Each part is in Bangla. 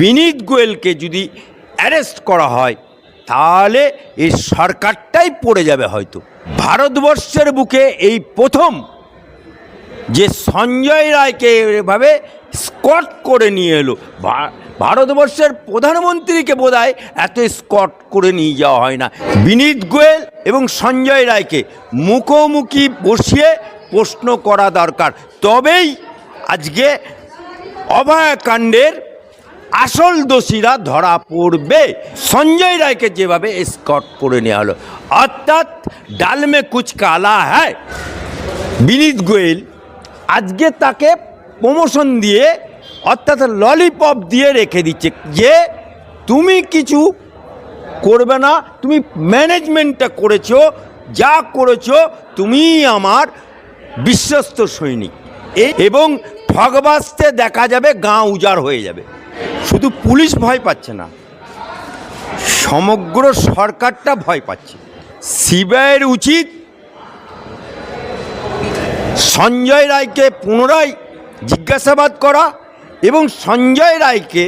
বিনীত গোয়েলকে যদি অ্যারেস্ট করা হয়, তাহলে এই সরকারটাই পড়ে যাবে হয়তো। ভারতবর্ষের বুকে এই প্রথম যে সঞ্জয় রায়কে এভাবে স্কট করে নিয়ে এলো। ভারতবর্ষের প্রধানমন্ত্রীকে বোধহয় এত স্কট করে নিয়ে যাওয়া হয় না। বিনীত গোয়েল এবং সঞ্জয় রায়কে মুখোমুখি বসিয়ে প্রশ্ন করা দরকার। তবেই আজকে অভয়াকাণ্ডের আসল দোষীরা ধরা পড়বে। সঞ্জয় রায়কে যেভাবে স্কট করে নেওয়া হলো। অর্থাৎ ডালমে কুচ কালা হ্যায়। বিনীত গোয়েল আজকে তাকে প্রমোশন দিয়ে, অর্থাৎ ললিপপ দিয়ে রেখে দিচ্ছে যে, তুমি কিছু করবে না, তুমি ম্যানেজমেন্টটা করেছ, যা করেছ, তুমি আমার বিশ্বস্ত সৈনিক। এবং ঠগবাসতে দেখা যাবে, গাঁ উজাড় হয়ে যাবে। শুধু পুলিশ ভয় পাচ্ছে না, সমগ্র সরকারটা ভয় পাচ্ছে। সিবিআইয়ের উচিত সঞ্জয় রায়কে পুনরায় জিজ্ঞাসাবাদ করা এবং সঞ্জয় রায়কে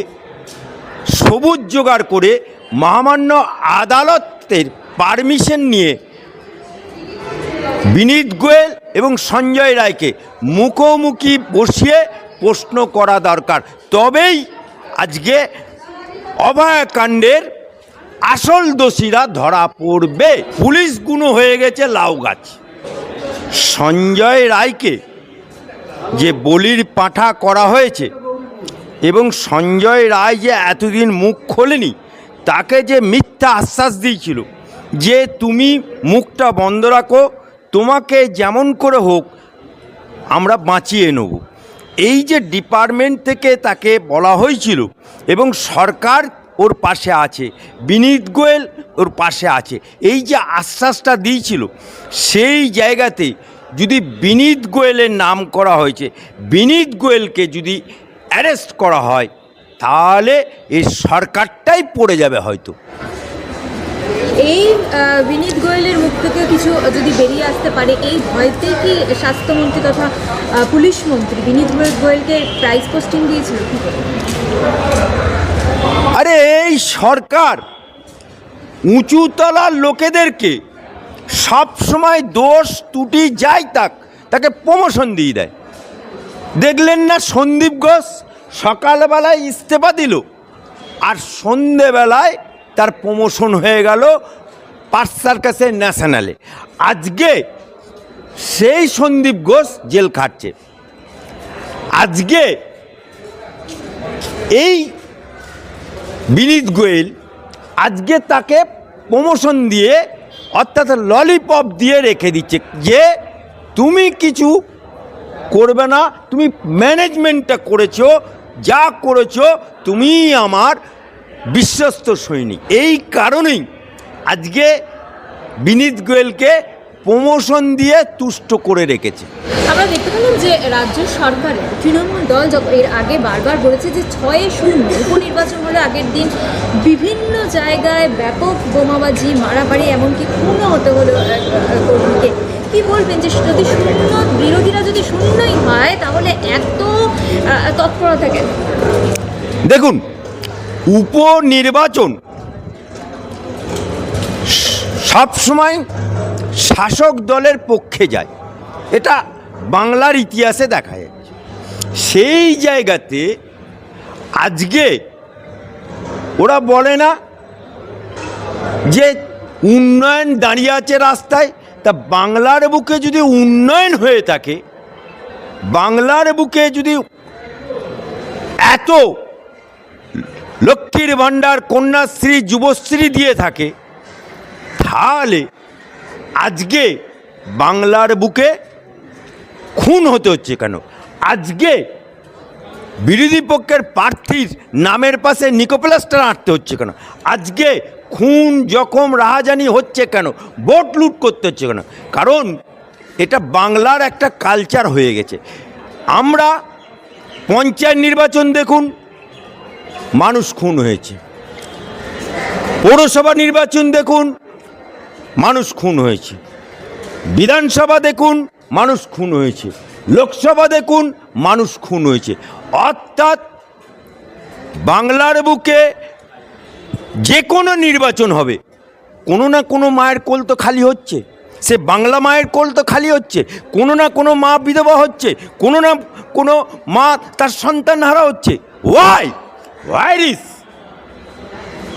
সবুজ জোগাড় করে মহামান্য আদালতের পারমিশন নিয়ে বিনীত গোয়েল এবং সঞ্জয় রায়কে মুখোমুখি বসিয়ে প্রশ্ন করা দরকার। তবেই আজকে অভয়াকাণ্ডের আসল দোষীরা ধরা পড়বে। পুলিশ গুণ হয়ে গেছে লাউ গাছ। সঞ্জয় রায়কে যে বলির পাঁঠা করা হয়েছে এবং সঞ্জয় রায় যে এতদিন মুখ খোলেনি, তাকে যে মিথ্যা আশ্বাস দিয়েছিল যে তুমি মুখটা বন্ধ রাখো, তোমাকে যেমন করে হোক আমরা বাঁচিয়ে নেব। এই যে ডিপার্টমেন্ট থেকে তাকে বলা হয়েছিল, এবং সরকার ওর পাশে আছে, বিনীত গোয়েল ওর পাশে আছে, এই যে আশ্বাসটা দিয়েছিল, সেই জায়গাতে যদি বিনীত গোয়েলের নাম করা হয়েছে, বিনীত গোয়েলকে যদি অ্যারেস্ট করা হয়, তাহলে এই সরকারটাই পড়ে যাবে হয়তো। এই বিনীত গোয়েলের মুখ থেকে কিছু যদি বেরিয়ে আসতে পারে, এই ভয়তে কি স্বাস্থ্যমন্ত্রী তথা পুলিশ মন্ত্রী বিনীত গোয়েল- গোয়েলকে প্রাইজ পোস্টিং দিয়েছিল? আরে, এই সরকার উঁচুতলার লোকেদেরকে সব সময় দোষ ত্রুটি যাই তাক তাকে প্রমোশন দিয়ে দেয়। দেখলেন না সন্দীপ ঘোষ সকালবেলায় ইস্তফা দিল, আর সন্ধেবেলায় তার প্রমোশন হয়ে গেল পার্স সার্কাসের ন্যাশনালে। আজকে সেই সন্দীপ ঘোষ জেল খাটছে। আজকে এই বিনীত গোয়েল আজকে তাকে প্রমোশন দিয়ে, অর্থাৎ ললিপপ দিয়ে রেখে দিচ্ছে যে, তুমি কিছু করবে না, তুমি ম্যানেজমেন্টটা করেছ, যা করেছ তুমি আমার বিশ্বস্ত সৈনিক। এই কারণেই আজকে বিনীত গোয়েলকে প্রমোশন দিয়ে তুষ্ট করে রেখেছে। আমরা দেখতে পেলাম যে রাজ্য সরকারের তৃণমূল দল যখন এর আগে বারবার বলেছে যে ছয়ে শূন্য উপনির্বাচন হলে আগের দিন বিভিন্ন জায়গায় ব্যাপক বোমাবাজি মারামারি এমনকি খুনও হতে হলো কর্মীকে। কি বলবেন যে যদি শূন্য বিরোধীরা যদি শূন্যই হয় তাহলে এত তৎপরতা কেন? দেখুন উপনির্বাচন সবসময় শাসক দলের পক্ষে যায়। এটা বাংলার ইতিহাসে দেখা যাচ্ছে। সেই জায়গাতে আজকে ওরা বলে না যে উন্নয়ন দাঁড়িয়ে আছে রাস্তায়, তা বাংলার বুকে যদি উন্নয়ন হয়ে থাকে, বাংলার বুকে যদি এত লক্ষ্মীর ভাণ্ডার কন্যাশ্রী, যুবশ্রী দিয়ে থাকে তাহলে আজকে বাংলার বুকে খুন হতে হচ্ছে কেন? আজকে বিরোধী পক্ষের প্রার্থীর নামের পাশে নিকোপ্লাস্টার আঁটতে হচ্ছে কেন? আজকে খুন জখম রাহাজানি হচ্ছে কেন? ভোট লুট করতে হচ্ছে কেন? কারণ এটা বাংলার একটা কালচার হয়ে গেছে। আমরা পঞ্চায়েত নির্বাচন দেখুন, মানুষ খুন হয়েছে। পৌরসভা নির্বাচন দেখুন মানুষ খুন হয়েছে। বিধানসভা দেখুন, মানুষ খুন হয়েছে। লোকসভা দেখুন, মানুষ খুন হয়েছে। অর্থাৎ বাংলার বুকে যে কোনো নির্বাচন হবে। কোনো না কোনো মায়ের কোল তো খালি হচ্ছে। সে বাংলা মায়ের কোল তো খালি হচ্ছে। কোনো না কোনো মা বিধবা হচ্ছে। কোনো না কোনো মা তার সন্তান হারা হচ্ছে। ওয়াই ওয়াই রিস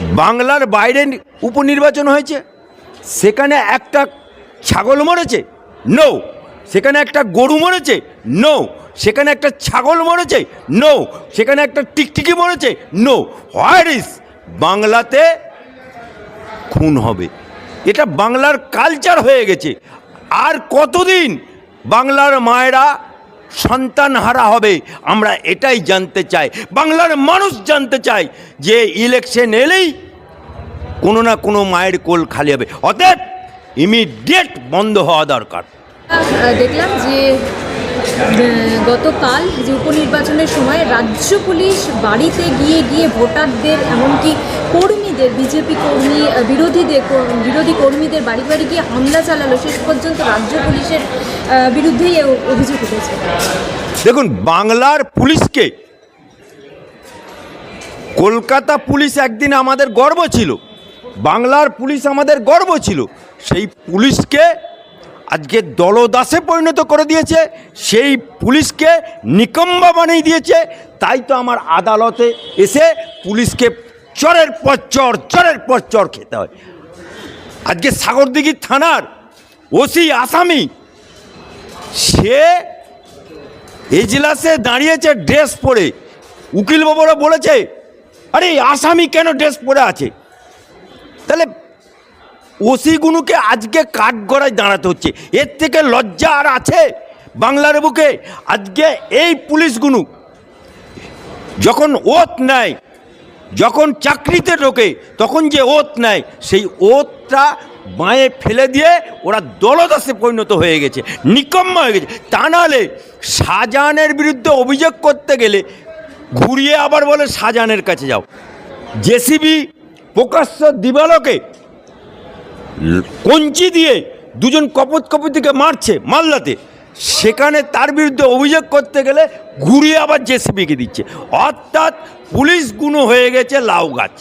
বাংলার বাইরে উপনির্বাচন হয়েছে। সেখানে একটা ছাগল মরেছে? নো সেখানে একটা গরু মরেছে? নো সেখানে একটা ছাগল মরেছে? নো সেখানে একটা টিকটিকি মরেছে? নো হোয়ার ইস বাংলাতে খুন হবে। এটা বাংলার কালচার হয়ে গেছে। আর কতদিন বাংলার মায়েরা সন্তান হারা হবে, আমরা এটাই জানতে চাই। বাংলার মানুষ জানতে চায় যে ইলেকশন এলেই কোনো না কোনো মায়ের কোল খালি হবে। অতএব ইমিডিয়েট বন্ধ হওয়া দরকার। দেখলাম যে গতকাল যে উপনির্বাচনের সময় রাজ্য পুলিশ বাড়িতে গিয়ে গিয়ে ভোটারদের এমনকি কর্মীদের বিজেপি কর্মী বিরোধীদের বিরোধী কর্মীদের বাড়ি বাড়ি গিয়ে হামলা চালালো শেষ পর্যন্ত রাজ্য পুলিশের বিরুদ্ধেই অভিযোগ উঠেছে। দেখুন বাংলার পুলিশকে কলকাতা পুলিশ একদিন আমাদের গর্ব ছিল। বাংলার পুলিশ আমাদের গর্ব ছিল। সেই পুলিশকে আজকে দলদাসে পরিণত করে দিয়েছে, সেই পুলিশকে নিকম্বা বানিয়ে দিয়েছে। তাই তো আমার আদালতে এসে পুলিশকে চরের পর চর, চরের পর চর খেতে হয়। আজকে সাগরদিঘি থানার ওসি আসামি, সে এজলাসে দাঁড়িয়েছে ড্রেস পরে। উকিল বাবুরা বলেছে, আরে, আসামি কেন ড্রেস পরে আছে? তাহলে ওসিগুনুকে আজকে কাঠ কাঠগড়ায় দাঁড়াতে হচ্ছে। এর থেকে লজ্জা আর আছে বাংলার বুকে। আজকে এই পুলিশগুনু যখন ওত নেয়, যখন চাকরিতে ঢোকে, তখন যে ওত নেয়, সেই ওতটা বাঁয়ে ফেলে দিয়ে ওরা দলদাসে পরিণত হয়ে গেছে, নিকম্মা হয়ে গেছে। তা নাহলে শাহজাহানের বিরুদ্ধে অভিযোগ করতে গেলে ঘুরিয়ে আবার বলে শাহজাহানের কাছে যাও। জেসিবি প্রকাশ্য দিবালকে কঞ্চি দিয়ে দুজন কপত কপতিকে মারছে, মাল্লাতে। সেখানে তার বিরুদ্ধে অভিযোগ করতে গেলে ঘুরিয়ে আবার জেসিবিকে দিচ্ছে। অর্থাৎ পুলিশ গুণ হয়ে গেছে লাউ গাছ।